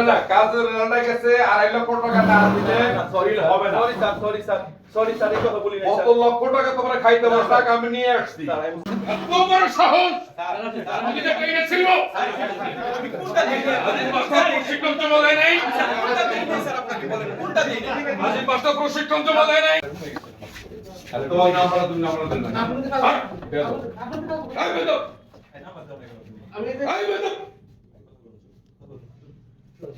না না কাজের রান্না গেছে আড়াই লক্ষ টাকা না দিলে। সরি হবে না। Sorry sir sorry sir sorry sir এই কথা বলি না কত লক্ষ টাকা তোমরা খাইতে পারো টাকা আমি নিয়ে আসছি। আমি এত বড় সাহস যে ছিল প্রশিক্ষণ প্রশিক্ষণ জমা দেয় নাই। দাও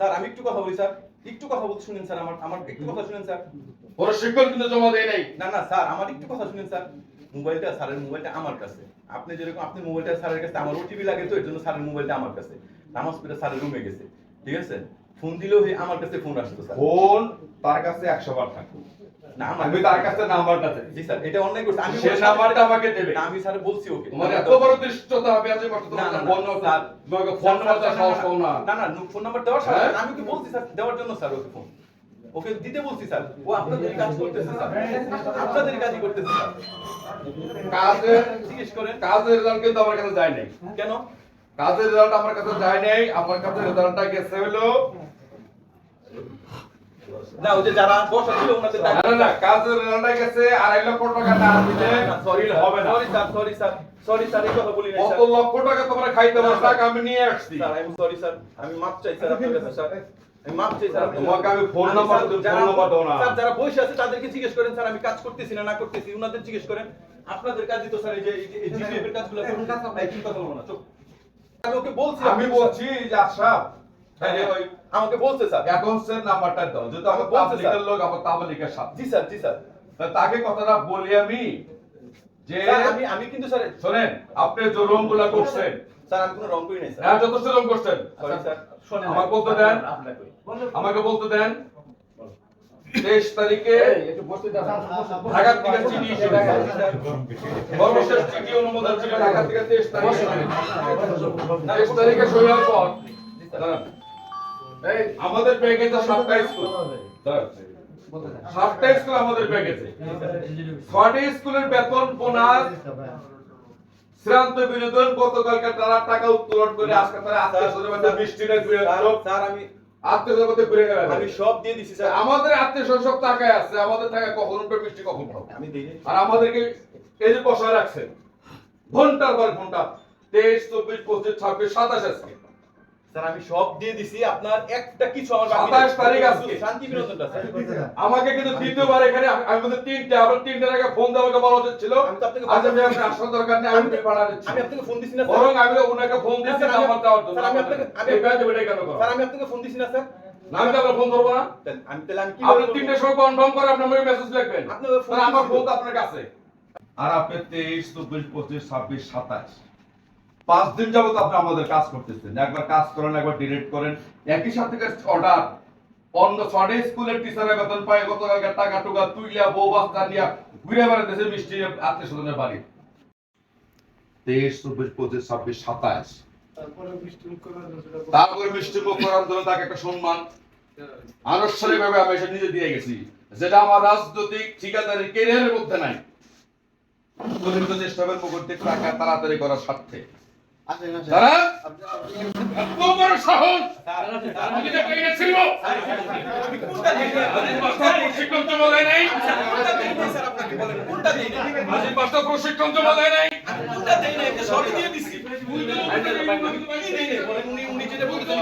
স্যার আমি একটু কথা বলি স্যার। একটু কথা বলতে শুনেন স্যার আমার আমার একটু কথা শুনেন স্যার। প্রশিক্ষণ কিন্তু জমা দেয় নাই। না না স্যার আমার একটু কথা শুনেন স্যার। মোবাইলটা স্যারের মোবাইলটা আমার কাছে। আপনি যেরকম আপনি মোবাইলটা স্যারের কাছে আমার ওটিপি লাগে তো এর জন্য স্যারের মোবাইলটা আমার কাছে। নামাজ পড়ে স্যারের রুমে গেছে। ঠিক আছে? ফোন দিলেও আমার কাছে ফোন আসতো স্যার। ফোন তার কাছে একশো বার আমার আমি তার কাছে নাম্বারটা দেই জি স্যার এটা অন্যায় করছে। আমি সে নাম্বারটা আমাকে দেবে। আমি স্যার বলছি ওকে। তোমার এত বড় দৃষ্টতা হবে মাত্র না, না, তোমার না, ফোন স্যার। তোমাকে ফোন নাম্বারটা সাহস পাও না। না না ফোন নাম্বার দেওয়ার হ্যাঁ? আমি বলছি স্যার? দেওয়ার জন্য স্যার ওকে ফোন। ওকে দিতে বলছি স্যার। ও আপনাদের কাজ করতেছে স্যার। আপনাদের কাজই করতেছে স্যার। কাজের জিজ্ঞেস করেন। কাজের রেজাল্ট কিন্তু আমার কাছে যায় নাই। কেন? কাজের রেজাল্ট আমার কাছে যায় নাই। আমার কাছে রেজাল্টটা গেছে হলো না ওই যে যারা বসা ছিল ওনাদের না না না কাজের রেজাল্টটা গেছে আড়াই লক্ষ টাকা না দিলে সরি হবে না। Sorry sir sorry sir sorry sir এই কথা বলি না কত লক্ষ টাকা তোমরা খাইতে পারো আমি নিয়ে আসছি। স্যার আমি সরি স্যার আমি মাপ চাই স্যার আপনার কাছে স্যার আমি মাপ চাই স্যার আপনার কাছে। তোমাকে আমি ফোন নাম্বার স্যার, দিই, ফোন যারা- নাম্বার দাও না। স্যার যারা বসে আছে তাদেরকে জিজ্ঞেস করেন স্যার আমি কাজ করতেছি না না করতেছি উনাদের জিজ্ঞেস করেন। আপনাদের কাজই তো স্যার এই যে জিপিএফ এর কাজগুলো কথা বলব না চুপ। আমি ওকে বলছি আমি বলছি যে আশরাফ আমাকে বলছে স্যার। অ্যাকাউন্টসের নাম্বারটা দাও। যেহেতু আমার বলছে, পাবলিকের লোক আমার পাবলিকের সাথে। জি স্যার জি স্যার। তাকে কথাটা বলি আমি যে আমি আমি কিন্তু স্যার শোনেন আপনি যে রংগুলা করছেন। স্যার আমি কোনো রং করি নাই স্যার। হ্যাঁ যথেষ্ট রং করছেন। Sorry sir. শোনেন আমাকে বলতে দেন। আমাকে বলতে দেন। তেইশ তারিখে ঢাকা থেকে চিঠি। সর্বশেষ চিঠি অনুমোদন ছিল ঢাকা থেকে তেইশ তারিখে। তেইশ তারিখে সই হওয়ার পর আমাদের প্যাকেজে সাতটা স্কুল দাঁড়ান। সাতটা স্কুল আমাদের প্যাকেজে ছয়টা স্কুলের বেতন বোনাস শ্রান্ত বিনোদন গতকালকে তারা টাকা উত্তোলন করে আজকে তারা না ঘুরে স্যার, আমি আত্মীয় স্বজনের ঘুরে আমি সব দিয়ে দিছি স্যার। আমাদের আত্মীয় স্বজন সব টাকায় আছে আমাদের টাকা কখন উঠবে মিষ্টি কখন খাব আমি দিই আর আমাদেরকে এই যে বসায় রাখছেন ঘণ্টার পর ঘণ্টা তেইশ চব্বিশ পঁচিশ ছাব্বিশ সাতাশ আজকে। স্যার আমি সব দিয়ে দিছি আপনার একটা কিছু আমার বাকি সাতাশ নেই। তারিখ আজকে। শান্তি বিনোদনটা স্যার। আমাকে কিন্তু দ্বিতীয়বার এখানে আমি বলতে তিনটে আবার তিনটে টাকা ফোন দেওয়াকে বলা উচিত ছিল। আমি তো আপনাকে আজ আমি আপনার আসার দরকার নেই আমি দিচ্ছি আমি আপনাকে ফোন দিছি না স্যার। বরং আমি ওনাকে ফোন দিচ্ছি স্যার, আমি- নাম্বার দেওয়ার জন্য। স্যার, আমি আপনাকে- আমি- বেটে কেন করো? স্যার আমি আপনাকে ফোন দিছি না স্যার। না, আমি তো ফোন না। আমি তাহলে আমি কি আপনি তিনটের সময় কনফার্ম করে আপনার আমাকে মেসেজ লিখবেন। আপনি ওই ফোন আমার। ফোন তো আপনার কাছে। আর আপনি তেইশ চব্বিশ পঁচিশ ছাব্বিশ সাতাশ। পাঁচ দিন যাবত আপনি আমাদের কাজ করতেছেন। একবার কাজ করেন একবার ডিলিট করেন। একই সাথে অর্ডার অন্য ছড়ে স্কুলের টিচারের বেতন পায় গতকালকে টাকা টুকা তুইলিয়া বউ বাচ্চা নিয়ে ঘুরে বেড়াতেছে মিষ্টি আত্মীয় স্বজনের বাড়ি। তেইশ চব্বিশ পঁচিশ ছাব্বিশ সাতাশ তারপরে মিষ্টি মুখ করার জন্য তাকে একটা সম্মান। আনুষ্ঠানিক ভাবে আমি এসে নিজে দিয়ে গেছি। যেটা আমার রাজনৈতিক ঠিকাদারি কেরিয়ারের মধ্যে নাই। চেষ্টাবের মুখ থেকে টাকা তাড়াতাড়ি করার স্বার্থে। তারা বড় সাহস। আমি যে পেয়ে ছিল প্রশিক্ষণ জমা দেয় নাই। আজি প্রশিক্ষণ জমা দেয় নাই? দিয়ে দিছি। উনি যেটা বলতেন